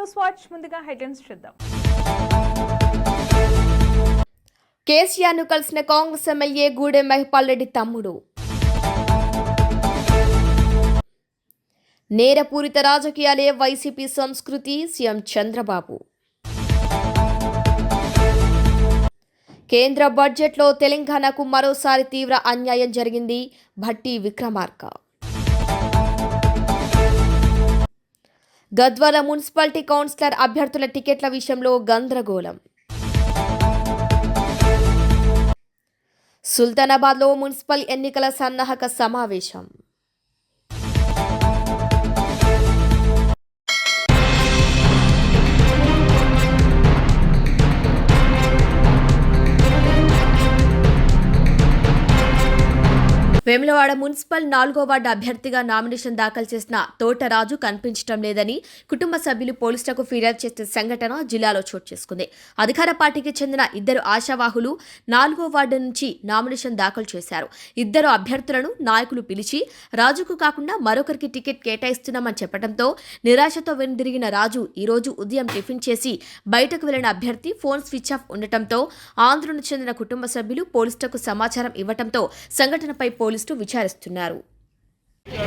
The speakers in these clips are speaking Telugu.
న్యూస్ వాచ్ ముందుగా హెడ్లైన్స్ చూద్దాం. కేసీఆర్ను కలిసిన కాంగ్రెస్ ఎమ్మెల్యే గూడెం మహిపాల్ రెడ్డి తమ్ముడు. నేరపూరిత రాజకీయాలే వైసీపీ సంస్కృతి సీఎం చంద్రబాబు. కేంద్ర బడ్జెట్లో తెలంగాణకు మరోసారి తీవ్ర అన్యాయం జరిగింది భట్టి విక్రమార్క. గద్వాల మున్సిపాలిటీ కౌన్సిలర్ అభ్యర్థుల టికెట్ల విషయంలో గందరగోళం. సుల్తానాబాద్లో మున్సిపల్ ఎన్నికల సన్నాహక సమావేశం. వేములవాడ మున్సిపల్ నాలుగో వార్డు అభ్యర్థిగా నామినేషన్ దాఖలు చేసిన తోటరాజు కనిపించడం లేదని కుటుంబ సభ్యులు పోలీసులకు ఫిర్యాదు చేసిన సంఘటన జిల్లాలో చోటు చేసుకుంది. అధికార పార్టీకి చెందిన ఇద్దరు ఆశావాహులు నాలుగో వార్డు నుంచి నామినేషన్ దాఖలు చేశారు. ఇద్దరు అభ్యర్థులను నాయకులు పిలిచి రాజుకు కాకుండా మరొకరికి టికెట్ కేటాయిస్తున్నామని చెప్పడంతో నిరాశతో వెనుదిరిగిన రాజు ఈరోజు ఉదయం టిఫిన్ చేసి బయటకు వెళ్ళిన అభ్యర్థి ఫోన్ స్విచ్ ఆఫ్ ఉండటంతో ఆంధ్రను చెందిన కుటుంబ సభ్యులు పోలీసులకు సమాచారం ఇవ్వటంతో సంఘటనపై పోలీసులు విచారిస్తున్నారు.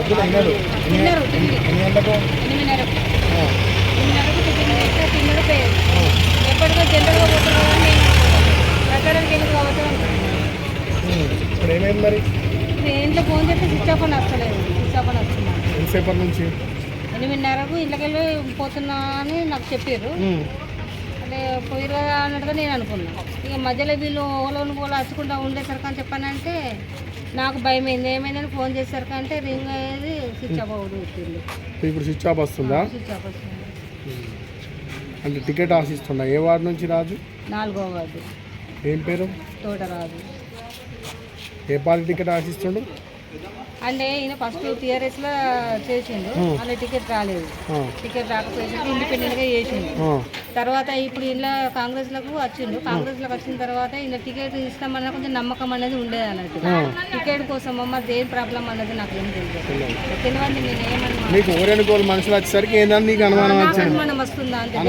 తిన్నారు ఎనిమిదిన్నరకు ఎనిమిదిన్నరకు టిఫిన్ చేస్తే తిన్నడు పోయారు ఎప్పటికో జనరల్గా పోతున్నారు కానీ నేను ప్రకారానికి ఎందుకు కావచ్చు అనుకున్నాను ఇప్పుడు ఏమైంది మరి నేను ఇంట్లో ఫోన్ చేస్తే స్విచ్ ఆఫ్ అని వస్తలేదు స్విచ్ ఆఫ్ అని వస్తున్నాను ఎంతసేపటి నుంచి? ఎనిమిదిన్నరకు ఇంట్లోకి వెళ్ళి పోతున్నా అని నాకు చెప్పారు అదే పోయిరా అన్నట్టుగా నేను అనుకున్నా. ఇక మధ్యలో వీళ్ళు ఓలోని పోలో వచ్చుకుంటా ఉండేసరికి అని చెప్పానంటే నాకు భయం అయింది ఏమైందని ఫోన్ చేసరికి అంటే రింగ్ అయ్యేది స్విచ్ ఆఫ్ వచ్చింది ఇప్పుడు స్విచ్ ఆఫ్ వస్తుందా? స్విచ్ ఆఫ్ వస్తుంది. అంటే టికెట్ ఆశిస్తుండా ఏ వార్డు నుంచి రాజు? నాలుగో వార్డు. ఏం పేరు? తోటరాజు. ఏ పార్టీ టికెట్ ఆశిస్తుండు? అంటే ఈయన ఫస్ట్ టీఆర్ఎస్లో చేసిండు. అలా టికెట్ రాలేదు. టికెట్ రాకపోయేసరికి ఇండిపెండెంట్గా చేసిండు. ఆ, తర్వాత ఇప్పుడు ఇలా కాంగ్రెస్లకు వచ్చిండు. కాంగ్రెస్లోకి వచ్చిన తర్వాత ఈయన టికెట్ ఇస్తామన్న కొంచెం నమ్మకం అనేది ఉండేది అన్నట్టు. టికెట్ కోసం అమ్మ దేని ప్రాబ్లం అన్నది నాకు ఏం తెలియదు తెలియదు నేను ఏమన్నా నీకు ఊరేనుకోలు మనుషులు వచ్చేసరికి ఏందని నీకు అనుమానం నాకు వచ్చింది. అనుమానం వస్తుందా? అంతే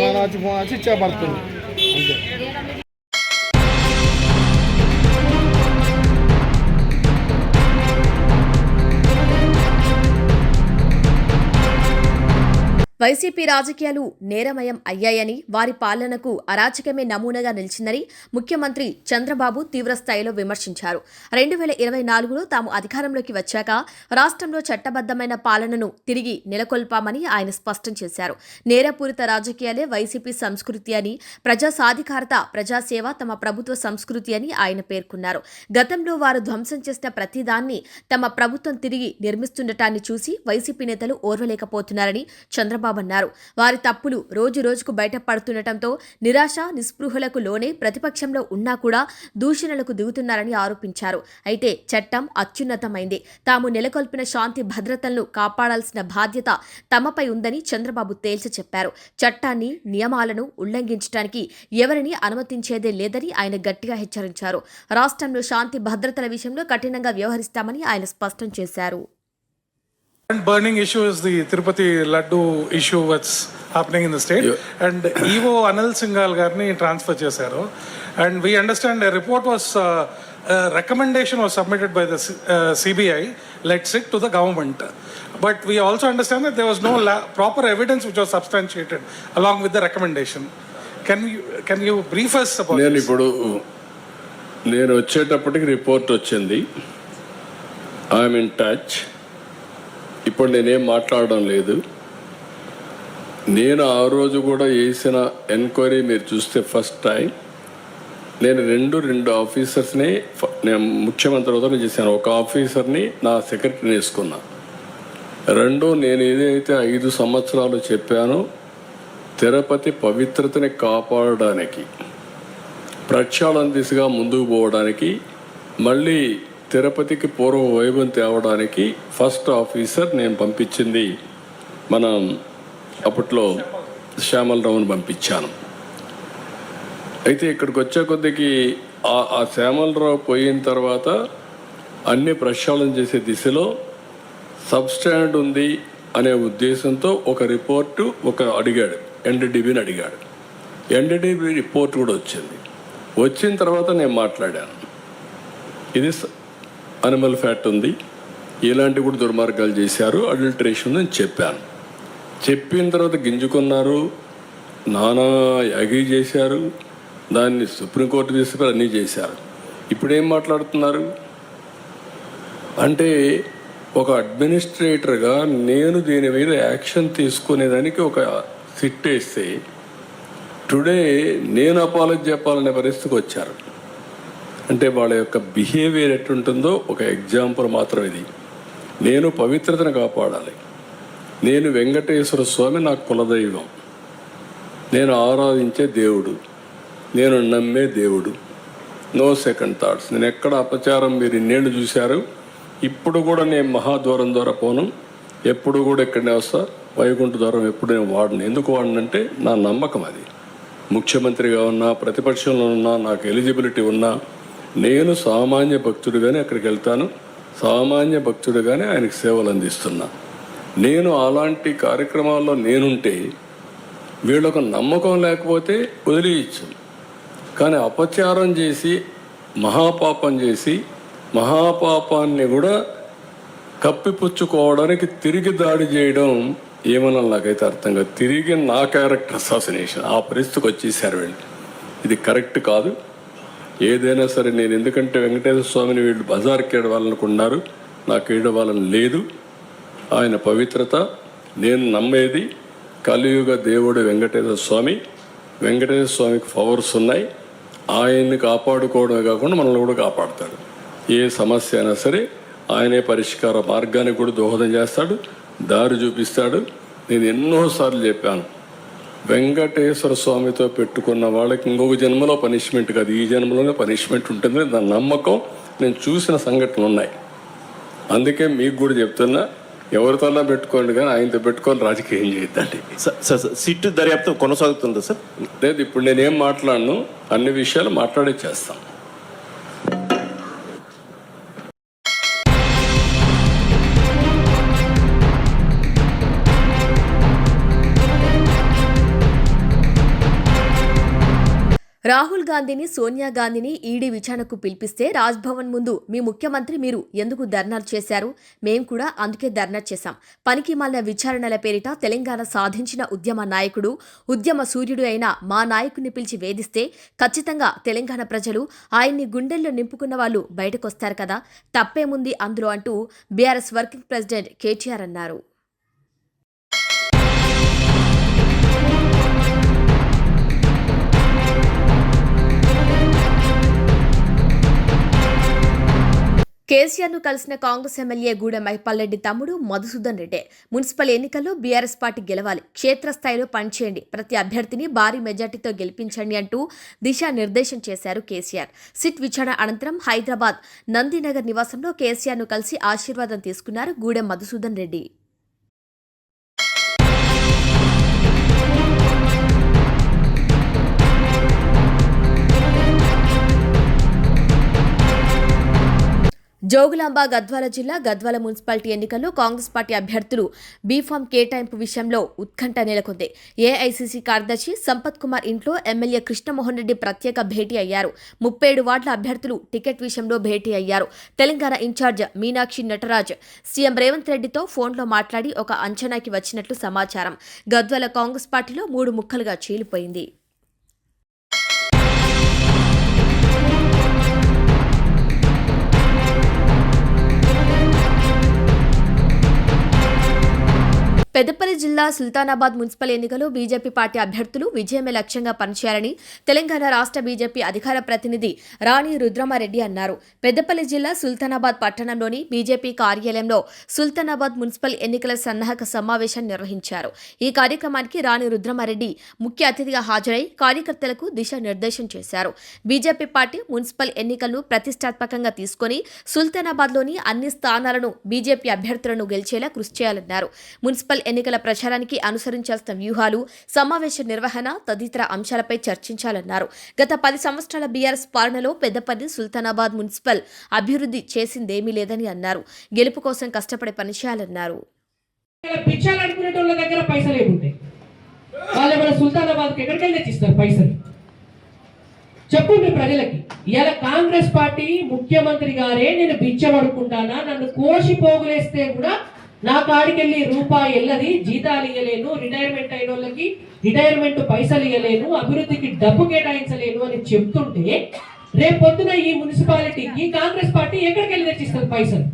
వైసీపీ రాజకీయాలు నేరమయం అయ్యాయని వారి పాలనకు అరాచకమే నమూనాగా నిలిచిందని ముఖ్యమంత్రి చంద్రబాబు తీవ్రస్థాయిలో విమర్శించారు. రెండు వేల ఇరవై నాలుగులో తాము అధికారంలోకి వచ్చాక రాష్ట్రంలో చట్టబద్దమైన పాలనను తిరిగి నెలకొల్పామని ఆయన స్పష్టం చేశారు. నేరపూరిత రాజకీయాలే వైసీపీ సంస్కృతి అని ప్రజా సాధికారత ప్రజాసేవ తమ ప్రభుత్వ సంస్కృతి అని ఆయన పేర్కొన్నారు. గతంలో వారు ధ్వంసం చేసిన ప్రతిదాన్ని తమ ప్రభుత్వం తిరిగి నిర్మిస్తుండటాన్ని చూసి వైసీపీ నేతలు ఓర్వలేకపోతున్నారని చంద్రబాబు అన్నారు వారి తప్పులు రోజు రోజుకు బయటపడుతుండటంతో నిరాశ నిస్పృహలకు లోనే ప్రతిపక్షంలో ఉన్నా కూడా దూషణలకు దిగుతున్నారని ఆరోపించారు. అయితే చట్టం అత్యున్నతమైంది. తాము నెలకొల్పిన శాంతి భద్రతలను కాపాడాల్సిన బాధ్యత తమపై ఉందని చంద్రబాబు తేల్చి చెప్పారు. చట్టాన్ని నియమాలను ఉల్లంఘించడానికి ఎవరిని అనుమతించేదే లేదని ఆయన గట్టిగా హెచ్చరించారు. రాష్ట్రంలో శాంతి భద్రతల విషయంలో కఠినంగా వ్యవహరిస్తామని ఆయన స్పష్టం చేశారు. And burning issue is the Tirupati Laddu issue what's happening in the state. And EVO Anil Singhal గారిని ట్రాన్స్ఫర్ చేశారు and we understand report was recommendation was submitted by the uh, CBI, let's it to the government. But we also understand that there was no la- proper evidence which was substantiated along with the recommendation. Can you, can you brief us about నేను this? ఇప్పుడు నేను వచ్చేటప్పటికి రిపోర్ట్ వచ్చింది ఐఎమ్ ఇన్ టచ్ ఇప్పుడు నేనేం మాట్లాడడం లేదు. నేను ఆ రోజు కూడా చేసిన ఎంక్వైరీ మీరు చూస్తే ఫస్ట్ టైం. నేను రెండు రెండు ఆఫీసర్స్ని నేను ముఖ్యమంత్రి అవుతాను చేశాను. ఒక ఆఫీసర్ని నా సెక్రటరీని వేసుకున్నా. రెండు నేను ఏదైతే ఐదు సంవత్సరాలు చెప్పానో తిరుపతి పవిత్రతని కాపాడడానికి ప్రక్షాళన దిశగా ముందుకు పోవడానికి మళ్ళీ తిరుపతికి పూర్వ వైభవం తేవడానికి ఫస్ట్ ఆఫీసర్ నేను పంపించింది మనం అప్పట్లో శ్యామలరావుని పంపించాను. అయితే ఇక్కడికి వచ్చే కొద్దికి ఆ ఆ శ్యామలరావు పోయిన తర్వాత అన్ని ప్రక్షాళన చేసే దిశలో సబ్స్టాండ్ ఉంది అనే ఉద్దేశంతో ఒక రిపోర్టు ఒక అడిగాడు ఎన్డీడీబీని అడిగాడు. ఎన్డీడీబీ రిపోర్ట్ కూడా వచ్చింది. వచ్చిన తర్వాత నేను మాట్లాడాను. ఇది అనిమల్ ఫ్యాట్ ఉంది. ఇలాంటి కూడా దుర్మార్గాలు చేశారు. అడల్టరేషన్ అని చెప్పాను. చెప్పిన తర్వాత గింజుకున్నారు. నానా యాగి చేశారు. దాన్ని సుప్రీంకోర్టు తీసుకుని అన్నీ చేశారు. ఇప్పుడు ఏం మాట్లాడుతున్నారు? అంటే ఒక అడ్మినిస్ట్రేటర్గా నేను దీని మీద యాక్షన్ తీసుకునేదానికి ఒక సిట్ వేస్తే టుడే నేను అపాలజీ చెప్పాలనే పరిస్థితికి వచ్చారు. అంటే వాళ్ళ యొక్క బిహేవియర్ ఎట్టుంటుందో ఒక ఎగ్జాంపుల్ మాత్రం ఇది. నేను పవిత్రతను కాపాడాలి. నేను వెంకటేశ్వర స్వామి నాకు కులదైవం. నేను ఆరాధించే దేవుడు. నేను నమ్మే దేవుడు. No second thoughts. నేను ఎక్కడ అపచారం మీరు ఇన్నేళ్ళు చూశారు? ఇప్పుడు కూడా నేను మహాద్వారం ద్వారా పోను. ఎప్పుడు కూడా ఇక్కడనే వస్తా? వైకుంఠ ద్వారం ఎప్పుడు నేను వాడను. ఎందుకు వాడనంటే నా నమ్మకం అది. ముఖ్యమంత్రిగా ఉన్నా ప్రతిపక్షంలో ఉన్నా నాకు ఎలిజిబిలిటీ ఉన్నా నేను సామాన్య భక్తుడిగానే అక్కడికి వెళ్తాను. సామాన్య భక్తుడిగానే ఆయనకు సేవలు అందిస్తున్నా. నేను అలాంటి కార్యక్రమాల్లో నేనుంటే వీళ్ళకు నమ్మకం లేకపోతే వదిలేయచ్చు. కానీ అపచారం చేసి మహాపాపం చేసి మహాపాపాన్ని కూడా కప్పిపుచ్చుకోవడానికి తిరిగి దాడి చేయడం ఏమన్నా నాకైతే అర్థం కాదు. తిరిగి నా క్యారెక్టర్ అసాసినేషన్. ఆ పరిస్థితికి వచ్చేసారు వీళ్ళు. ఇది కరెక్ట్ కాదు. ఏదైనా సరే నేను ఎందుకంటే వెంకటేశ్వర స్వామిని వీళ్ళు బజార్కి ఏడవాలనుకున్నారు నాకు ఏడవాలని లేదు. ఆయన పవిత్రత నేను నమ్మేది కలియుగ దేవుడు వెంకటేశ్వర స్వామి. వెంకటేశ్వర స్వామికి పవర్స్ ఉన్నాయి. ఆయన్ని కాపాడుకోవడమే కాకుండా మనల్ని కూడా కాపాడుతాడు. ఏ సమస్య అయినా సరే ఆయనే పరిష్కార మార్గానికి కూడా దోహదం చేస్తాడు దారి చూపిస్తాడు. నేను ఎన్నోసార్లు చెప్పాను వెంకటేశ్వర స్వామితో పెట్టుకున్న వాళ్ళకి ఇంకొక జన్మలో పనిష్మెంట్ కాదు. ఈ జన్మలోనే పనిష్మెంట్ ఉంటుంది దాని నమ్మకం. నేను చూసిన సంఘటనలు ఉన్నాయి. అందుకే మీకు కూడా చెప్తున్నా ఎవరితోనా పెట్టుకోండి కానీ ఆయనతో పెట్టుకొని రాజకీయం చేయొద్దండి. సిట్టు దర్యాప్తు కొనసాగుతుందా సార్? లేదు ఇప్పుడు నేనేం మాట్లాడను అన్ని విషయాలు మాట్లాడే చేస్తాం. రాహుల్ గాంధీని సోనియా గాంధీని ఈడీ విచారణకు పిలిపిస్తే రాజ్భవన్ ముందు మీ ముఖ్యమంత్రి మీరు ఎందుకు ధర్నాలు చేశారు? మేం కూడా అందుకే ధర్నా చేశాం. పనికి మాలిన విచారణల పేరిట తెలంగాణ సాధించిన ఉద్యమ నాయకుడు ఉద్యమ సూర్యుడు అయిన మా నాయకుడిని పిలిచి వేధిస్తే ఖచ్చితంగా తెలంగాణ ప్రజలు ఆయన్ని గుండెల్లో నింపుకున్న వాళ్ళు బయటకొస్తారు కదా తప్పేముంది అందులో అంటూ బీఆర్ఎస్ వర్కింగ్ ప్రెసిడెంట్ కేటీఆర్ అన్నారు. కేసీఆర్ను కలిసిన కాంగ్రెస్ ఎమ్మెల్యే గూడెం మైపాల్రెడ్డి తమ్ముడు మధుసూదన్ రెడ్డి. మున్సిపల్ ఎన్నికల్లో బీఆర్ఎస్ పార్టీ గెలవాలి. క్షేత్రస్థాయిలో పనిచేయండి. ప్రతి అభ్యర్థిని భారీ మెజార్టీతో గెలిపించండి అంటూ దిశానిర్దేశం చేశారు కేసీఆర్. సిట్ విచారణ అనంతరం హైదరాబాద్ నందినగర్ నివాసంలో కేసీఆర్ను కలిసి ఆశీర్వాదం తీసుకున్నారు గూడెం మధుసూదన్ రెడ్డి. జోగులాంబ గద్వాల జిల్లా గద్వాల మున్సిపాలిటీ ఎన్నికల్లో కాంగ్రెస్ పార్టీ అభ్యర్థులు బీఫామ్ కేటాయింపు విషయంలో ఉత్కంఠ నెలకొంది. ఏఐసీసీ కార్యదర్శి సంపత్ కుమార్ ఇంట్లో ఎమ్మెల్యే కృష్ణమోహన్ రెడ్డి ప్రత్యేక భేటీ అయ్యారు. ముప్పై ఏడు వార్డుల అభ్యర్థులు టికెట్ విషయంలో భేటీ అయ్యారు. తెలంగాణ ఇన్ఛార్జ్ మీనాక్షి నటరాజ్ సీఎం రేవంత్ రెడ్డితో ఫోన్లో మాట్లాడి ఒక అంచనాకి వచ్చినట్లు సమాచారం. గద్వాల కాంగ్రెస్ పార్టీలో మూడు ముక్కలుగా చీలిపోయింది. పెద్దపల్లి జిల్లా సుల్తానాబాద్ మున్సిపల్ ఎన్నికలో బీజేపీ పార్టీ అభ్యర్థులు విజయమే లక్ష్యంగా పనిచేయాలని తెలంగాణ రాష్ట్ర బీజేపీ అధికార ప్రతినిధి రాణి రుద్రమారెడ్డి అన్నారు. పెద్దపల్లి జిల్లా సుల్తానాబాద్ పట్టణంలోని బీజేపీ కార్యాలయంలో సుల్తానాబాద్ మున్సిపల్ ఎన్నికల సన్నాహక సమావేశం నిర్వహించారు. ఈ కార్యక్రమానికి రాణి రుద్రమారెడ్డి ముఖ్య అతిథిగా హాజరై కార్యకర్తలకు దిశానిర్దేశం చేశారు. బీజేపీ పార్టీ మున్సిపల్ ఎన్నికలను ప్రతిష్టాత్మకంగా తీసుకుని సుల్తానాబాద్లోని అన్ని స్థానాలను బీజేపీ అభ్యర్థులను గెలిచేలా కృషి చేయాలన్నారు. మున్సిపల్ ఎన్నికల ప్రచారానికి అనుసరించాల్సిన వ్యూహాలు సమావేశ నిర్వహణ తదితర అంశాలపై చర్చించాలన్నారు. గత పది సంవత్సరాల బీఆర్ఎస్ పాలనలో పెద్దపల్లి సుల్తానాబాద్ మున్సిపల్ అభివృద్ధి చేసిందేమీ లేదని అన్నారు. గెలుపు కోసం కష్టపడి పనిచేయాలన్నారు. పిచ్చాలు దగ్గర పైసలు ఏముంటాయి? వాళ్ళు మన సుల్తానాబాద్కి ఎక్కడికి వెళ్ళి తెచ్చిస్తారు పైసలు. చెప్పుండ్రి ప్రజలకి. ఇలా కాంగ్రెస్ పార్టీ ముఖ్యమంత్రి గారే నేను బిచ్చబడుకుంటానా నన్ను కోసి పోగులేస్తే కూడా నా కాడికెళ్ళి రూపాయి వెళ్ళది జీతాలు ఇవ్వలేను రిటైర్మెంట్ అయిన వాళ్ళకి రిటైర్మెంట్ పైసలు ఇవ్వలేను అభివృద్ధికి డబ్బు కేటాయించలేను అని చెప్తుంటే రేపు పొద్దున ఈ మున్సిపాలిటీకి కాంగ్రెస్ పార్టీ ఎక్కడికి వెళ్ళి తెచ్చిస్తుంది పైసలు?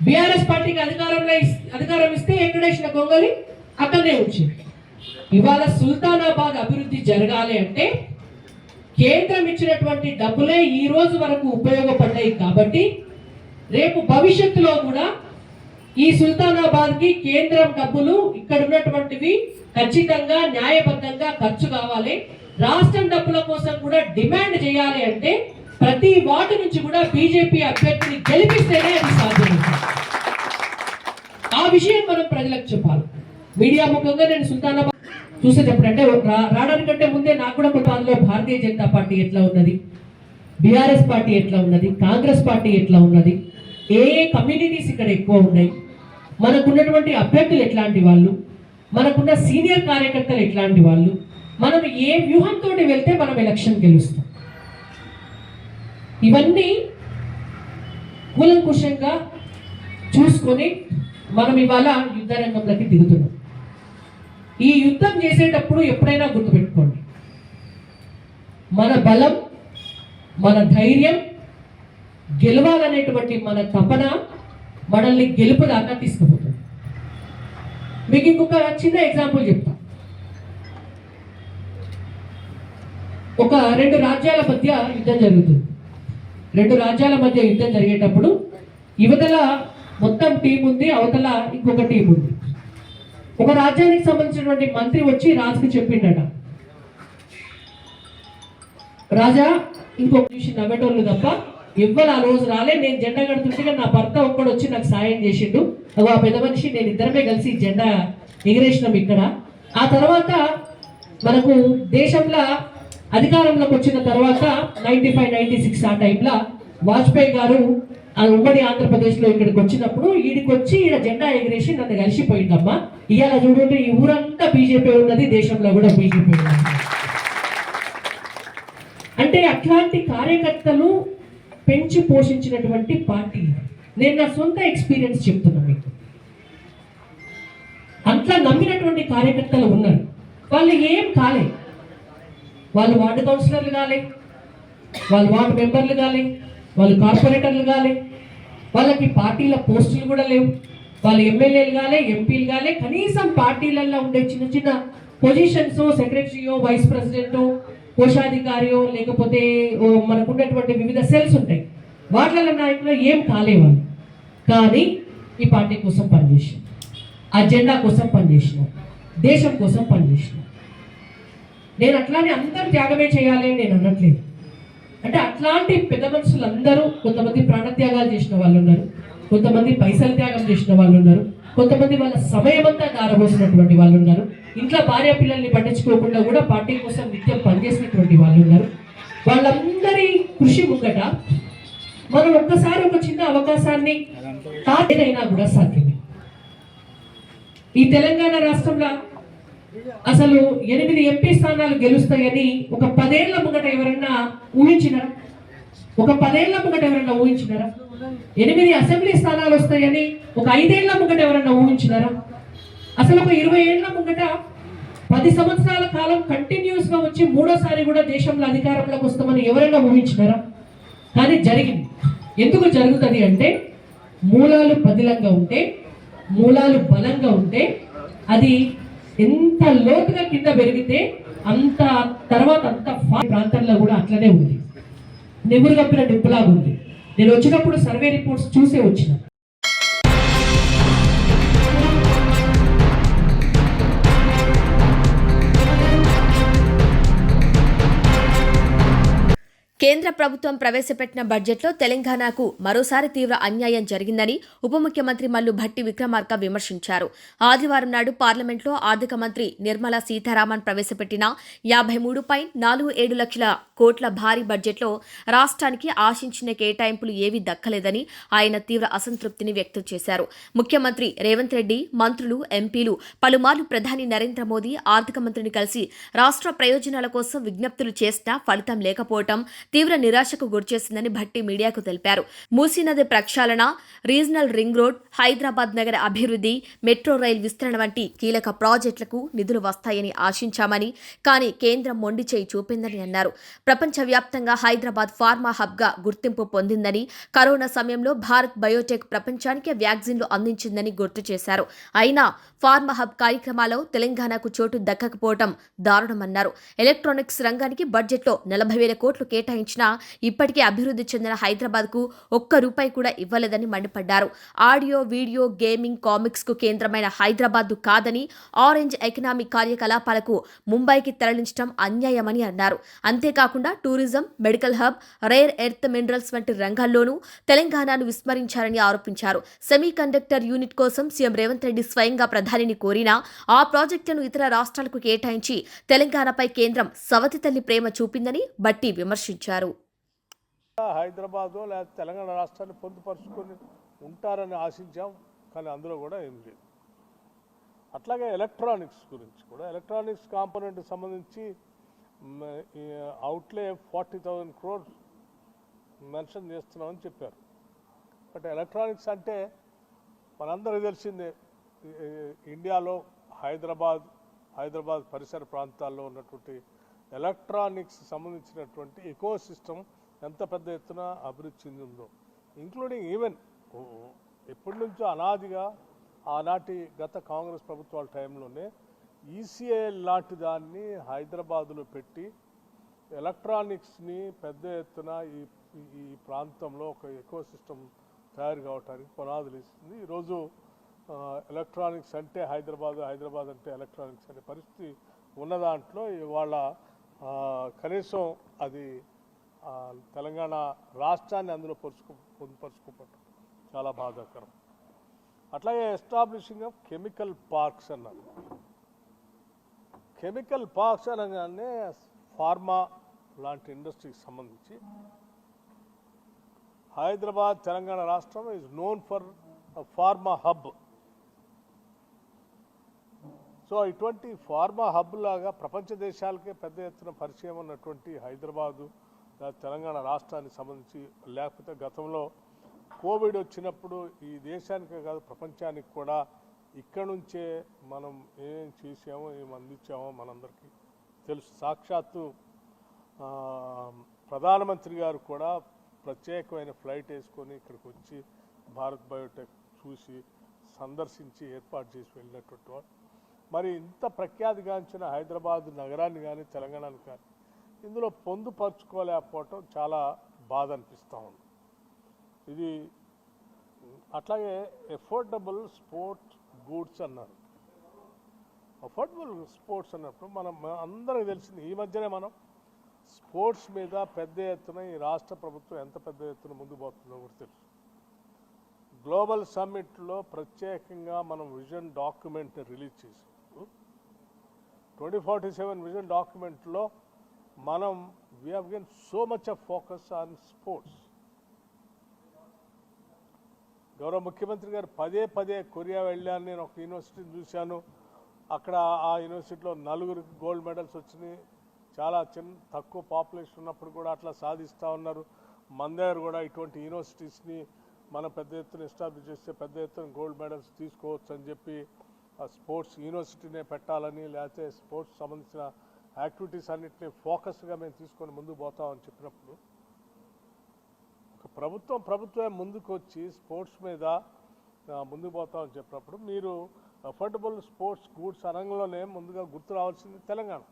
బీఆర్ఎస్ పార్టీకి అధికారంలో అధికారం ఇస్తే ఎక్కడేసిన గొంగలి అక్కడనే వచ్చింది ఇవాళ సుల్తానాబాద్ అభివృద్ధి జరగాలి అంటే కేంద్రం ఇచ్చినటువంటి డబ్బులే ఈ రోజు వరకు ఉపయోగపడ్డాయి కాబట్టి రేపు భవిష్యత్తులో కూడా ఈ సుల్తానాబాద్కి కేంద్రం డబ్బులు ఇక్కడ ఉన్నటువంటివి ఖచ్చితంగా న్యాయబద్ధంగా ఖర్చు కావాలి. రాష్ట్రం డబ్బుల కోసం కూడా డిమాండ్ చేయాలి అంటే ప్రతి వాటి నుంచి కూడా బీజేపీ అభ్యర్థిని గెలిపిస్తేనే అది సాధ్యమవుతుంది. ఆ విషయం మనం ప్రజలకు చెప్పాలి. మీడియా ముఖంగా నేను సుల్తానాబాద్ చూసేటప్పుడు చెప్పడంటే రా- రావడానికంటే ముందే నాకు కూడా కొంత భారతీయ జనతా పార్టీ ఎట్లా ఉన్నది? బీఆర్ఎస్ పార్టీ ఎట్లా ఉన్నది? కాంగ్రెస్ పార్టీ ఎట్లా ఉన్నది? ఏ ఏ కమ్యూనిటీస్ ఇక్కడ ఎక్కువ ఉన్నాయి? మనకున్నటువంటి అభ్యర్థులు ఎట్లాంటి వాళ్ళు? మనకున్న సీనియర్ కార్యకర్తలు ఎట్లాంటి వాళ్ళు? మనం ఏ వ్యూహంతో వెళ్తే మనం ఎలక్షన్ గెలుస్తాం? ఇవన్నీ కూలంకుషంగా చూసుకొని మనం ఇవాళ యుద్ధ రంగంలోకి దిగుతున్నాం. ఈ యుద్ధం చేసేటప్పుడు ఎప్పుడైనా గుర్తుపెట్టుకోండి. మన బలం మన ధైర్యం గెలవాలనేటువంటి మన తపన మనల్ని గెలుపు దాకా తీసుకుపోతుంది. మీకు ఇంకొక చిన్న ఎగ్జాంపుల్ చెప్తా. ఒక రెండు రాజ్యాల మధ్య యుద్ధం జరుగుతుంది. రెండు రాజ్యాల మధ్య యుద్ధం జరిగేటప్పుడు యువతల మొత్తం టీం ఉంది అవతల ఇంకొక టీం ఉంది. ఒక రాజ్యానికి సంబంధించినటువంటి మంత్రి వచ్చి రాజుకు చెప్పిండట. రాజా ఇంకొక చూసి నవ్వేటోళ్ళు తప్ప ఎవ్వరు ఆ రోజు రాలే. నేను జెండా కడుతుంటే నా భర్త ఒక్కడు వచ్చి నాకు సాయం చేసిండు. అగో ఆ పెద్ద మనిషి నేను ఇద్దరమే కలిసి జెండా ఎగిరేసినాం ఇక్కడ. ఆ తర్వాత మనకు దేశంలో అధికారంలోకి వచ్చిన తర్వాత నైన్టీ ఫైవ్ నైన్టీ సిక్స్ ఆ టైంలో వాజ్పేయి గారు ఆ ఉమ్మడి ఆంధ్రప్రదేశ్లో ఇక్కడికి వచ్చినప్పుడు ఈడికి వచ్చి ఈడ జెండా ఎగిరేసి నన్ను కలిసిపోయిందమ్మా ఇవాళ చూడండి ఈ ఊరంతా బీజేపీ ఉన్నది దేశంలో కూడా బీజేపీ ఉన్నది. అంటే అట్లాంటి కార్యకర్తలు పెంచి పోషించినటువంటి పార్టీ నేను నా సొంత ఎక్స్పీరియన్స్ చెప్తున్నా మీకు. అట్లా నమ్మినటువంటి కార్యకర్తలు ఉన్నారు. వాళ్ళు ఏం కాలే. వాళ్ళు వార్డు కౌన్సిలర్లు కాలే. వాళ్ళు వార్డు మెంబర్లు కాలే. వాళ్ళు కార్పొరేటర్లు కాలే. వాళ్ళకి పార్టీల పోస్టులు కూడా లేవు. వాళ్ళు ఎమ్మెల్యేలు కాలే ఎంపీలు కాలే. కనీసం పార్టీలలో ఉండే చిన్న చిన్న పొజిషన్స్ సెక్రటరీయో వైస్ ప్రెసిడెంటో కోశాధికారియో లేకపోతే మనకున్నటువంటి వివిధ సెల్స్ ఉంటాయి. వాటిలో నాయకులు ఏం కాలేవాళ్ళు కానీ ఈ పార్టీ కోసం పనిచేసినాం అజెండా కోసం పనిచేసినాం దేశం కోసం పనిచేసినాం నేను అట్లానే అందరూ త్యాగమే చేయాలి అని నేను అనట్లేదు. అంటే అట్లాంటి పెద్ద మనుషులు అందరూ కొంతమంది ప్రాణత్యాగాలు చేసిన వాళ్ళు ఉన్నారు. కొంతమంది పైసలు త్యాగం చేసిన వాళ్ళు ఉన్నారు. కొంతమంది వాళ్ళ సమయమంతా దారబోసినటువంటి వాళ్ళు ఉన్నారు. ఇంట్లో భార్య పిల్లల్ని పట్టించుకోకుండా కూడా పార్టీ కోసం నిత్యం పనిచేసినటువంటి వాళ్ళు ఉన్నారు. వాళ్ళందరి కృషి ముంగట మనం ఒక్కసారి ఒక చిన్న అవకాశాన్ని ఏదైనా కూడా సాధ్యమే. ఈ తెలంగాణ రాష్ట్రంలో అసలు ఎనిమిది ఎంపీ స్థానాలు గెలుస్తాయని ఒక పదేళ్ళ ముంగట ఎవరన్నా ఊహించినారా? ఒక పదేళ్ళ ముంగట ఎవరన్నా ఊహించినారా? ఎనిమిది అసెంబ్లీ స్థానాలు వస్తాయని ఒక ఐదేళ్ళ ముంగట ఎవరన్నా ఊహించినారా? అసలు ఒక ఇరవై ఏళ్ళ ముంగట పది సంవత్సరాల కాలం కంటిన్యూస్గా వచ్చి మూడోసారి కూడా దేశంలో అధికారంలోకి వస్తామని ఎవరైనా ఊహించినారా? కానీ జరిగింది. ఎందుకు జరుగుతుంది అంటే మూలాలు పదిలంగా ఉంటే మూలాలు బలంగా ఉంటే అది ఎంత లోతుగా కింద పెరిగితే అంత తర్వాత అంత ఫా- ప్రాంతంలో కూడా అట్లనే ఉంది. నెగురు కప్పిన డిప్పులాగా ఉంది నేను వచ్చినప్పుడు సర్వే రిపోర్ట్స్ చూసే వచ్చిన. కేంద్ర ప్రభుత్వం ప్రవేశపెట్టిన బడ్జెట్లో తెలంగాణకు మరోసారి తీవ్ర అన్యాయం జరిగిందని ఉప ముఖ్యమంత్రి మల్లు భట్టి విక్రమార్క విమర్శించారు. ఆదివారం నాడు పార్లమెంట్లో ఆర్థిక మంత్రి నిర్మలా సీతారామన్ ప్రవేశపెట్టిన యాభై మూడు పాయింట్ నాలుగు ఏడు లక్షల కోట్ల భారీ బడ్జెట్లో రాష్ట్రానికి ఆశించిన కేటాయింపులు ఏవీ దక్కలేదని ఆయన తీవ్ర అసంతృప్తిని వ్యక్తం చేశారు. ముఖ్యమంత్రి రేవంత్ రెడ్డి మంత్రులు ఎంపీలు పలుమార్లు ప్రధాని నరేంద్ర మోదీ ఆర్థిక మంత్రిని కలిసి రాష్ట్ర ప్రయోజనాల కోసం విజ్ఞప్తులు చేసినా ఫలితం లేకపోవటం తీవ్ర నిరాశకు గురిచేసిందని భట్టి మీడియాకు తెలిపారు. మూసీనది ప్రక్షాళన రీజనల్ రింగ్ రోడ్ హైదరాబాద్ నగర అభివృద్ధి మెట్రో రైల్ విస్తరణ వంటి కీలక ప్రాజెక్టులకు నిధులు వస్తాయని ఆశించామని కానీ కేంద్రం మొండి చేయి చూపిందని అన్నారు. ప్రపంచవ్యాప్తంగా హైదరాబాద్ ఫార్మా హబ్గా గుర్తింపు పొందిందని కరోనా సమయంలో భారత్ బయోటెక్ ప్రపంచానికే వ్యాక్సిన్లు అందించిందని గుర్తు చేశారు. అయినా ఫార్మా హబ్ కార్యక్రమాల్లో తెలంగాణకు చోటు దక్కకపోవడం దారుణమన్నారు. ఎలక్ట్రానిక్స్ రంగానికి బడ్జెట్లో నలభై వేల కోట్లు కేటాయించినా ఇప్పటికే అభివృద్ధి చెందిన హైదరాబాద్కు ఒక్క రూపాయి కూడా ఇవ్వలేదని మండిపడ్డారు. ఆడియో వీడియో గేమింగ్ కామిక్స్కు కేంద్రమైన హైదరాబాద్ కాదని ఆరెంజ్ ఎకనామిక్ కార్యకలాపాలకు ముంబైకి తరలించడం అన్యాయమని అన్నారు. అంతేకాకుండా tourism medical hub rare earth minerals వంటి రంగాల్లోనూ తెలంగాణను విస్మరించారని ఆరోపించారు. సెమీ కండక్టర్ యూనిట్ కోసం సీఎం రేవంత్ రెడ్డి స్వయంగా ప్రధానిని కోరినా ఆ ప్రాజెక్టును ఇతర రాష్ట్రాలకు కేటాయించి తెలంగాణపై కేంద్రం సవతి తల్లి ప్రేమ చూపిందని బట్టి విమర్శించారు. హైదరాబాద్లో లేదా తెలంగాణ రాష్ట్రాన్ని పొందుపరుచుకొని ఉంటారని ఆశించాం కానీ అందులో కూడా ఏం లేదు. అట్లాగే ఎలక్ట్రానిక్స్ గురించి కూడా ఎలక్ట్రానిక్స్ కాంపోనెంట్ సంబంధించి outlay forty thousand crores mention చేస్తున్నామని చెప్పారు. బట్ ఎలక్ట్రానిక్స్ అంటే మనందరికీ తెలిసిందే ఇండియాలో హైదరాబాద్ హైదరాబాద్ పరిసర ప్రాంతాల్లో ఉన్నటువంటి ఎలక్ట్రానిక్స్ సంబంధించినటువంటి ఎకో సిస్టమ్ ఎంత పెద్ద ఎత్తున అభివృద్ధి చెందిందో ఇంక్లూడింగ్ ఈవెన్ ఎప్పటి నుంచో అనాదిగా ఆనాటి గత కాంగ్రెస్ ప్రభుత్వాల టైంలోనే ఈసీఐఎల్ లాంటి దాన్ని హైదరాబాదులో పెట్టి ఎలక్ట్రానిక్స్ని పెద్ద ఎత్తున ఈ ఈ- ప్రాంతంలో ఒక ఎకో సిస్టమ్ తయారు కావటానికి పునాదులు ఇస్తుంది ఈరోజు ఎలక్ట్రానిక్స్ అంటే హైదరాబాద్ హైదరాబాద్ అంటే ఎలక్ట్రానిక్స్ అనే పరిస్థితి ఉన్న దాంట్లో ఇవాళ కనీసం అది తెలంగాణ రాష్ట్రాన్ని అందులో పరుచుకు పొందుపరుచుకోవటం చాలా బాధాకరం. అట్లాగే ఎస్టాబ్లిషింగ్ ఆఫ్ కెమికల్ పార్క్స్ అన్నారు. కెమికల్ పార్క్స్ అనగానే ఫార్మా లాంటి ఇండస్ట్రీకి సంబంధించి హైదరాబాద్ తెలంగాణ రాష్ట్రం is known for pharma hub so ఇటువంటి ఫార్మా హబ్ లాగా ప్రపంచ దేశాలకే పెద్ద ఎత్తున పరిచయం ఉన్నటువంటి హైదరాబాదు తెలంగాణ రాష్ట్రానికి సంబంధించి లేకపోతే గతంలో కోవిడ్ వచ్చినప్పుడు ఈ దేశానికే కాదు ప్రపంచానికి కూడా ఇక్కడ నుంచే మనం ఏం చేసామో ఏం అందించామో మనందరికీ తెలుసు. సాక్షాత్తు ప్రధానమంత్రి గారు కూడా ప్రత్యేకమైన ఫ్లైట్ వేసుకొని ఇక్కడికి వచ్చి భారత్ బయోటెక్ చూసి సందర్శించి ఏర్పాటు చేసి వెళ్ళినటువంటి మరి ఇంత ప్రఖ్యాతిగాంచిన హైదరాబాద్ నగరాన్ని కానీ తెలంగాణని కానీ ఇందులో పొందుపరుచుకోలేకపోవటం చాలా బాధ అనిపిస్తూ ఉంది. ఇది అట్లాగే ఎఫోర్డబుల్ స్పోర్ట్స్ గూడ్స్ అన్నారు. అఫోర్డబుల్ స్పోర్ట్స్ అన్నప్పుడు మనం అందరికి అందరికీ తెలిసింది ఈ మధ్యనే మనం స్పోర్ట్స్ మీద పెద్ద ఎత్తున ఈ రాష్ట్ర ప్రభుత్వం ఎంత పెద్ద ఎత్తున ముందు పోతుందో కూడా తెలుసు. గ్లోబల్ సమ్మిట్లో ప్రత్యేకంగా మనం vision డాక్యుమెంట్ని release twenty forty seven vision డాక్యుమెంట్లో మనం we have given so much of focus on sports గౌరవ ముఖ్యమంత్రి గారు పదే పదే కొరియా వెళ్ళాను నేను ఒక యూనివర్సిటీని చూశాను. అక్కడ ఆ యూనివర్సిటీలో నలుగురికి గోల్డ్ మెడల్స్ వచ్చినాయి. చాలా చిన్న తక్కువ పాపులేషన్ ఉన్నప్పుడు కూడా అట్లా సాధిస్తూ ఉన్నారు. మన దగ్గర కూడా ఇటువంటి యూనివర్సిటీస్ని మనం పెద్ద ఎత్తున ఎస్టాబ్లిష్ చేస్తే పెద్ద ఎత్తున గోల్డ్ మెడల్స్ తీసుకోవచ్చు అని చెప్పి స్పోర్ట్స్ యూనివర్సిటీనే పెట్టాలని లేకపోతే స్పోర్ట్స్ సంబంధించిన యాక్టివిటీస్ అన్నింటినీ ఫోకస్గా మేము తీసుకొని ముందుకు పోతామని చెప్పినప్పుడు ఒక ప్రభుత్వం ప్రభుత్వమే ముందుకు వచ్చి స్పోర్ట్స్ మీద ముందుకు పోతామని చెప్పినప్పుడు మీరు అఫోర్డబుల్ స్పోర్ట్స్ గూడ్స్ అనంలోనే ముందుగా గుర్తు రావాల్సింది తెలంగాణ.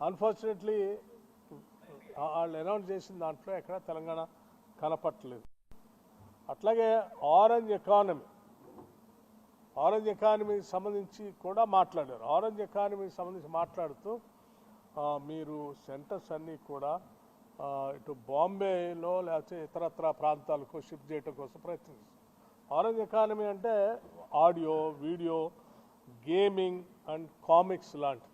అన్ఫార్చునేట్లీ వాళ్ళు అనౌన్స్ చేసిన దాంట్లో ఎక్కడ తెలంగాణ కనపట్టలేదు అట్లాగే ఆరెంజ్ ఎకానమీ ఆరెంజ్ ఎకానమీకి సంబంధించి కూడా మాట్లాడారు. ఆరెంజ్ ఎకానమీకి సంబంధించి మాట్లాడుతూ మీరు సెంటర్స్ అన్నీ కూడా ఇటు బాంబేలో లేకపోతే ఇతరత్ర ప్రాంతాలకు షిఫ్ట్ చేయడం కోసం ప్రయత్నిస్తారు ఆరెంజ్ ఎకానమీ అంటే audio video gaming and comics లాంటిది.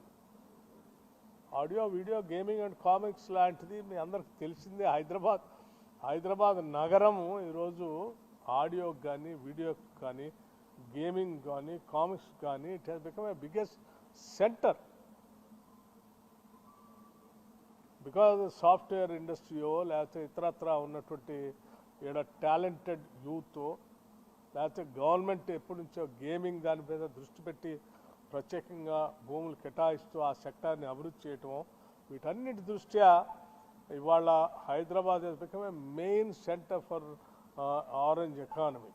Audio video gaming and comics లాంటిది మీ అందరికి తెలిసిందే. హైదరాబాద్ హైదరాబాద్ నగరము ఈరోజు ఆడియో కానీ వీడియో కానీ గేమింగ్ కానీ కామిక్స్ కానీ it has become a biggest centre. Because software ఇండస్ట్రీయో లేకపోతే ఇతరత్ర ఉన్నటువంటి ఈడ టాలెంటెడ్ యూత్ లేకపోతే గవర్నమెంట్ ఎప్పటి నుంచో గేమింగ్ దాని మీద దృష్టి పెట్టి ప్రత్యేకంగా భూములు కేటాయిస్తూ ఆ సెక్టార్ని అభివృద్ధి చేయటం వీటన్నిటి దృష్ట్యా ఇవాళ Hyderabad become a main centre for orange economy.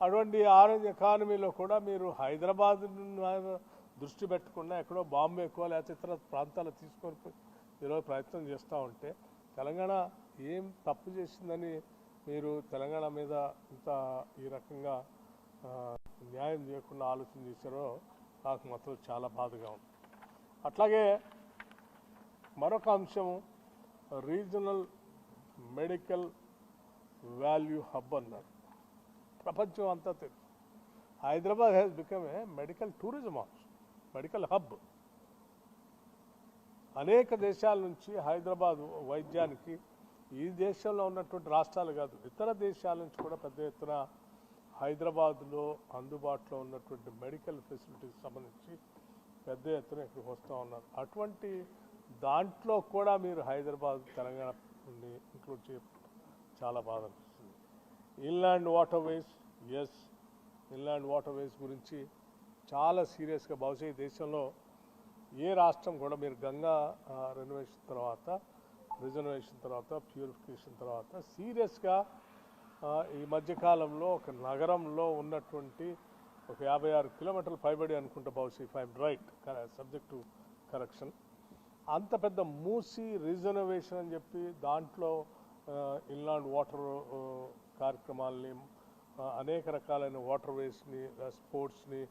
అటువంటి ఆరెంజ్ ఎకానమీలో కూడా మీరు హైదరాబాద్ దృష్టి పెట్టకుండా ఎక్కడో బాంబే ఎక్కువ లేకపోతే ఇతర ప్రాంతాలు తీసుకొని ఈరోజు ప్రయత్నం చేస్తూ ఉంటే తెలంగాణ ఏం తప్పు చేసిందని మీరు తెలంగాణ మీద ఇంత ఈ రకంగా న్యాయం చేయకుండా ఆలోచన చేశారో నాకు మాత్రం చాలా బాధగా ఉంది. అట్లాగే మరొక అంశం రీజనల్ మెడికల్ వాల్యూ హబ్ అన్నారు. ప్రపంచం అంతా తెలుసు Hyderabad has become a medical tourism also medical hub అనేక దేశాల నుంచి హైదరాబాద్ వైద్యానికి ఈ దేశంలో ఉన్నటువంటి రాష్ట్రాలు కాదు ఇతర దేశాల నుంచి కూడా పెద్ద ఎత్తున హైదరాబాద్లో అందుబాటులో ఉన్నటువంటి మెడికల్ ఫెసిలిటీస్ సంబంధించి పెద్ద ఎత్తున ఇక్కడికి వస్తూ ఉన్నారు. అటువంటి దాంట్లో కూడా మీరు హైదరాబాద్ తెలంగాణ నుండి ఇంక్లూడ్ చేయ చాలా బాధ అనిపిస్తుంది. Inland waterways yes inland waterways గురించి చాలా సీరియస్గా బహుశా ఈ దేశంలో ఏ రాష్ట్రం కూడా మీరు గంగా రెనోవేషన్ తర్వాత రిజర్వేషన్ తర్వాత ప్యూరిఫికేషన్ తర్వాత సీరియస్గా ఈ మధ్యకాలంలో ఒక నగరంలో ఉన్నటువంటి ఒక యాభై ఆరు కిలోమీటర్లు పైబడి అనుకుంటా బహుశా if I'm right subject to correction అంత పెద్ద మూసి రిజర్వేషన్ అని చెప్పి దాంట్లో ఇన్లాండ్ వాటర్ కార్యక్రమాల్ని అనేక రకాలైన వాటర్ వేస్ని స్పోర్ట్స్ని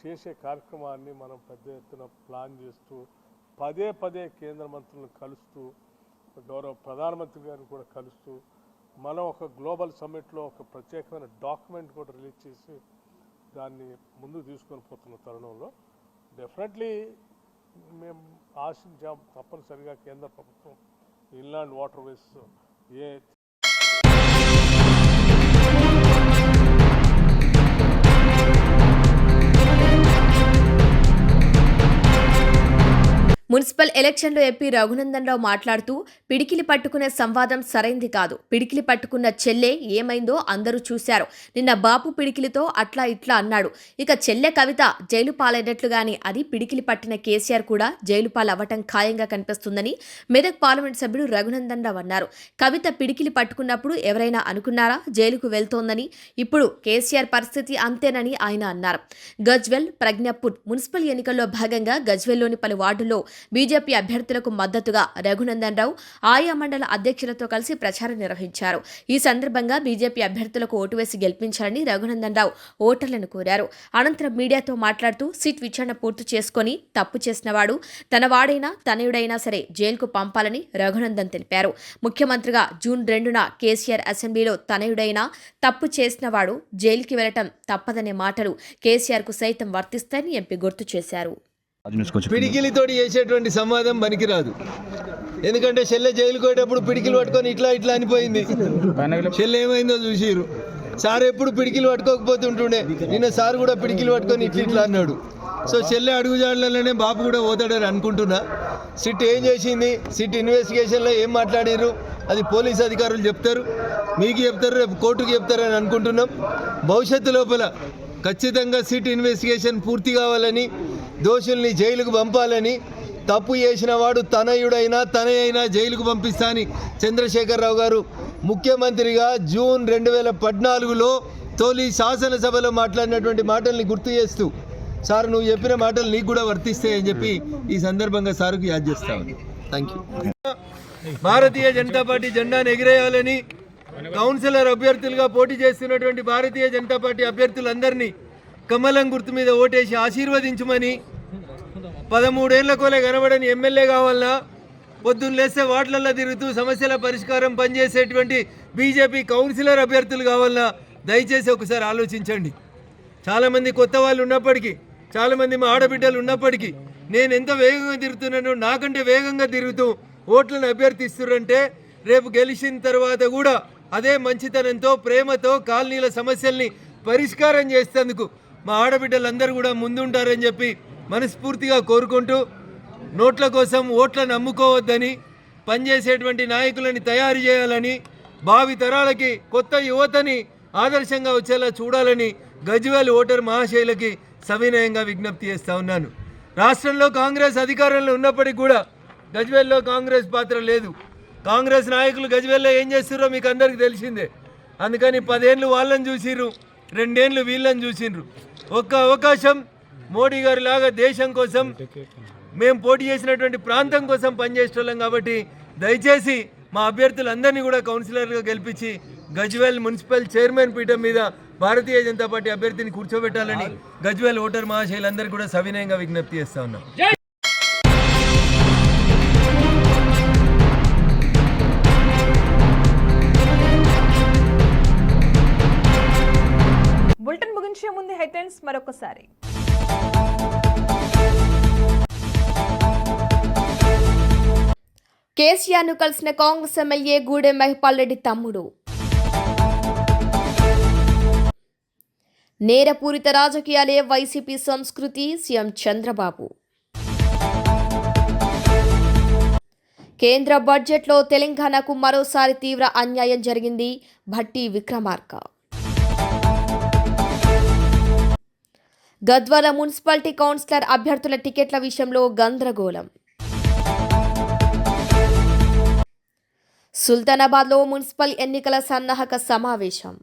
చేసే కార్యక్రమాన్ని మనం పెద్ద ఎత్తున ప్లాన్ చేస్తూ పదే పదే కేంద్ర మంత్రులను కలుస్తూ గౌరవ ప్రధానమంత్రి గారిని కూడా కలుస్తూ మనం ఒక గ్లోబల్ సమ్మిట్లో ఒక ప్రత్యేకమైన డాక్యుమెంట్ కూడా రిలీజ్ చేసి దాన్ని ముందుకు తీసుకొని పోతున్న తరుణంలో డెఫినెట్లీ మేము ఆశించాం తప్పనిసరిగా కేంద్ర ప్రభుత్వం ఇన్లాండ్ వాటర్ వేస్ మున్సిపల్ ఎలక్షన్లో ఎంపీ రఘునందన్ రావు మాట్లాడుతూ పిడికిలి పట్టుకునే సంవాదం సరైంది కాదు. పిడికిలి పట్టుకున్న చెల్లె ఏమైందో అందరూ చూశారు. నిన్న బాపు పిడికిలితో అట్లా ఇట్లా అన్నాడు. ఇక చెల్లె కవిత జైలు పాలైనట్లుగాని అది పిడికిలి పట్టిన కేసీఆర్ కూడా జైలు పాలవ్వటం ఖాయంగా కనిపిస్తుందని మెదక్ పార్లమెంట్ సభ్యుడు రఘునందన్ రావు అన్నారు. కవిత పిడికిలి పట్టుకున్నప్పుడు ఎవరైనా అనుకున్నారా జైలుకు వెళ్తోందని? ఇప్పుడు కేసీఆర్ పరిస్థితి అంతేనని ఆయన అన్నారు. గజ్వెల్ ప్రజ్ఞపూర్ మున్సిపల్ ఎన్నికల్లో భాగంగా గజ్వెల్లోని పలు వార్డుల్లో బీజేపీ అభ్యర్థులకు మద్దతుగా రఘునందన్ రావు ఆయా మండల అధ్యక్షులతో కలిసి ప్రచారం నిర్వహించారు. ఈ సందర్భంగా బీజేపీ అభ్యర్థులకు ఓటు వేసి గెలిపించాలని రఘునందన్ రావు ఓటర్లను కోరారు. అనంతరం మీడియాతో మాట్లాడుతూ సిట్ విచారణ పూర్తి చేసుకొని తప్పు చేసినవాడు తన వాడైనా తనయుడైనా సరే జైలుకు పంపాలని రఘునందన్ తెలిపారు. ముఖ్యమంత్రిగా జూన్ రెండున కేసీఆర్ అసెంబ్లీలో తనయుడైనా తప్పు చేసినవాడు జైలుకి వెళ్ళటం తప్పదనే మాటలు కేసీఆర్కు సైతం వర్తిస్తాయని ఎంపీ గుర్తు చేశారు. పిడికిలితోటి చేసేటువంటి సంవాదం పనికిరాదు. ఎందుకంటే చెల్లె జైలుకు పోయేటప్పుడు పిడికిలు పట్టుకొని ఇట్లా ఇట్లా అనిపోయింది. చెల్లె ఏమైందో చూసిరు సార్ ఎప్పుడు పిడికిలు పట్టుకోకపోతుంటుండే నిన్న సార్ కూడా పిడికిలు పట్టుకొని ఇట్లా ఇట్లా అన్నాడు. సో చెల్లె అడుగుజాడలనే బాబు కూడా పోతాడని అనుకుంటున్నా. సిట్ ఏం చేసింది? సిట్ ఇన్వెస్టిగేషన్లో ఏం మాట్లాడారు అది పోలీస్ అధికారులు చెప్తారు. మీకు చెప్తారు రేపు కోర్టుకు చెప్తారని అనుకుంటున్నాం. భవిష్యత్తు లోపల ఖచ్చితంగా సిట్ ఇన్వెస్టిగేషన్ పూర్తి కావాలని దోషుల్ని జైలుకు పంపాలని తప్పు చేసిన వాడు తనయుడైనా అయినా జైలుకు పంపిస్తా అని చంద్రశేఖరరావు గారు ముఖ్యమంత్రిగా జూన్ రెండు వేల పద్నాలుగులో తొలి శాసనసభలో మాట్లాడినటువంటి మాటల్ని గుర్తు చేస్తూ సార్ నువ్వు చెప్పిన మాటలు నీకు కూడా వర్తిస్తాయి అని చెప్పి ఈ సందర్భంగా సార్కు యాద్ చేస్తాను thank you Bharatiya Janata party జెండాను ఎగిరేయాలని కౌన్సిలర్ అభ్యర్థులుగా పోటీ చేస్తున్నటువంటి భారతీయ జనతా పార్టీ అభ్యర్థులందరినీ కమలం గుర్తు మీద ఓటేసి ఆశీర్వదించమని పదమూడేళ్ళకోలే కనబడని ఎమ్మెల్యే కావాలన్నా పొద్దున్న లేస్తే వార్డులలో తిరుగుతూ సమస్యల పరిష్కారం పనిచేసేటువంటి బీజేపీ కౌన్సిలర్ అభ్యర్థులు కావాలన్నా దయచేసి ఒకసారి ఆలోచించండి. చాలామంది కొత్త వాళ్ళు ఉన్నప్పటికీ చాలామంది మా ఆడబిడ్డలు ఉన్నప్పటికీ నేను ఎంత వేగంగా తిరుగుతున్నానో నాకంటే వేగంగా తిరుగుతూ ఓట్లను అభ్యర్థిస్తున్నారంటే రేపు గెలిచిన తర్వాత కూడా అదే మంచితనంతో ప్రేమతో కాలనీల సమస్యల్ని పరిష్కారం చేసేందుకు మా ఆడబిడ్డలందరూ కూడా ముందుంటారని చెప్పి మనస్ఫూర్తిగా కోరుకుంటూ నోట్ల కోసం ఓట్లను అమ్ముకోవద్దని పనిచేసేటువంటి నాయకులని తయారు చేయాలని భావి తరాలకి కొత్త యువతని ఆదర్శంగా వచ్చేలా చూడాలని గజ్వేల్ ఓటర్ మహాశైలకి సవినయంగా విజ్ఞప్తి చేస్తూ ఉన్నాను. రాష్ట్రంలో కాంగ్రెస్ అధికారంలో ఉన్నప్పటికీ కూడా గజ్వేల్లో కాంగ్రెస్ పాత్ర లేదు. కాంగ్రెస్ నాయకులు గజ్వేల్లో ఏం చేస్తారో మీకు అందరికీ తెలిసిందే. అందుకని పదేళ్ళు వాళ్ళని చూసిర్రు రెండేళ్ళు వీళ్ళని చూసిండ్రు ఒక్క అవకాశం మోడీ గారి లాగా దేశం కోసం మేము పోటీ చేసినటువంటి ప్రాంతం కోసం పనిచేసేవాళ్ళం కాబట్టి దయచేసి మా అభ్యర్థులందరినీ కూడా కౌన్సిలర్గా గెలిపించి గజ్వేల్ మున్సిపల్ చైర్మన్ పీఠం మీద భారతీయ జనతా పార్టీ అభ్యర్థిని కూర్చోబెట్టాలని గజ్వేల్ ఓటర్ మహాశైలందరికీ కూడా సవినయంగా విజ్ఞప్తి చేస్తా ఉన్నాం. బులెటిన్ ముగించే ముందు హెడ్లైన్స్ మరొకసారి. కేసీఆర్ను కలిసిన కాంగ్రెస్ ఎమ్మెల్యే గూడెం మహిపాల్ రెడ్డి తమ్ముడు. నేరపూరిత రాజకీయాలే వైసీపీ సంస్కృతి సీఎం చంద్రబాబు. కేంద్ర బడ్జెట్లో తెలంగాణకు మరోసారి తీవ్ర అన్యాయం జరిగింది భట్టి విక్రమార్క. గద్వాల మున్సిపాలిటీ కౌన్సిలర్ అభ్యర్థుల టికెట్ల విషయంలో గందరగోళం. సుల్తానాబాద్లో మున్సిపల్ ఎన్నికల సన్నాహక సమావేశం.